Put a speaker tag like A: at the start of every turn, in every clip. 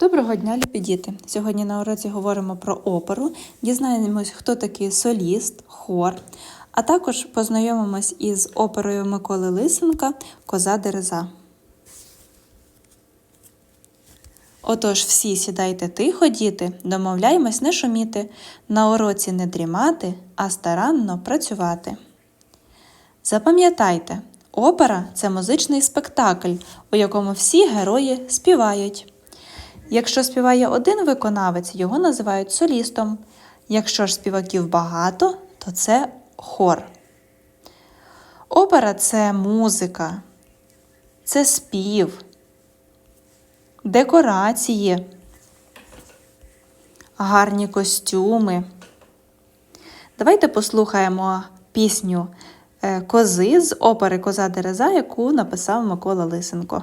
A: Доброго дня, любі діти! Сьогодні на уроці говоримо про оперу, дізнаємось, хто такий соліст, хор, а також познайомимось із оперою Миколи Лисенка Коза Дереза. Отож, всі сідайте тихо, діти, домовляємось не шуміти, на уроці не дрімати, а старанно працювати. Запам'ятайте, опера це музичний спектакль, у якому всі герої співають. Якщо співає один виконавець, його називають солістом. Якщо ж співаків багато, то це хор. Опера це музика, це спів, декорації, гарні костюми. Давайте послухаємо пісню е, Кози з опери Коза Дереза, яку написав Микола Лисенко.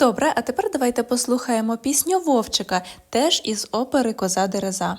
B: Добре,
A: а тепер давайте послухаємо пісню Вовчика, теж із опери Коза Дереза.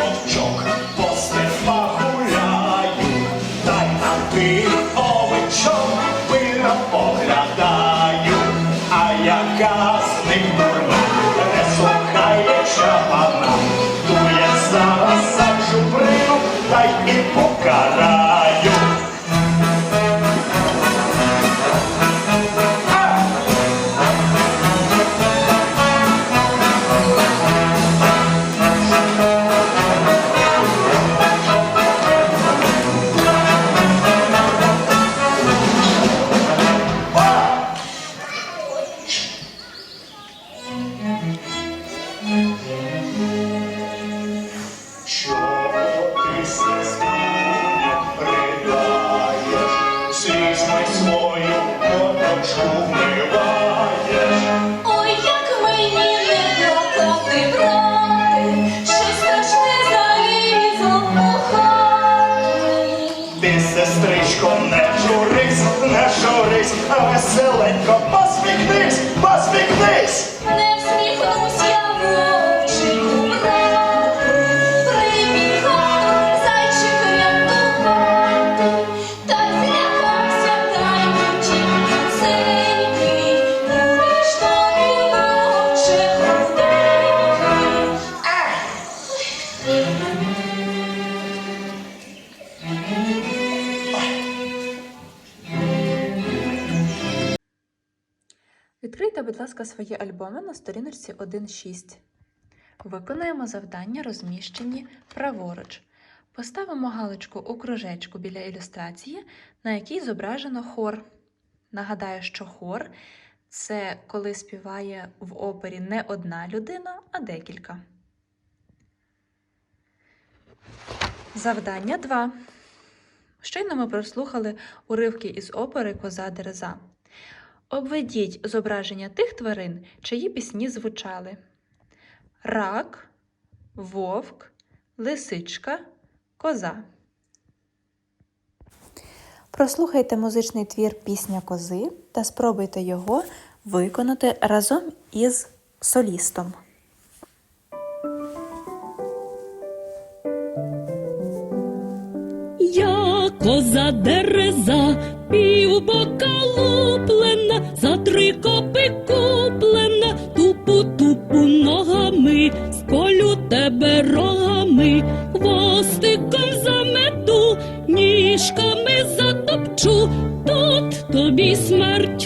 C: вовчок, по степах гуляю, дай на ти овечок пира поглядаю, журись, а веселенько посміхнись, посміхнись.
D: Не всміхнусь я вовчику, брати, прибігав зайчик рятувати, та злякався та й утік цей Будеш худенький.
A: Будь ласка, свої альбоми на сторіночці 1.6. Виконуємо завдання, розміщені праворуч. Поставимо галочку у кружечку біля ілюстрації, на якій зображено хор. Нагадаю, що хор це коли співає в опері не одна людина, а декілька. Завдання 2. Щойно ми прослухали уривки із опери Коза Дереза. Обведіть зображення тих тварин, чиї пісні звучали: рак, вовк, лисичка, коза. Прослухайте музичний твір Пісня кози та спробуйте його виконати разом із солістом.
D: Я коза дереза, півбока луплена, за три копи куплена, тупу тупу ногами, сколю тебе рогами, хвостиком замету, ніжками затопчу, тут тобі смерть.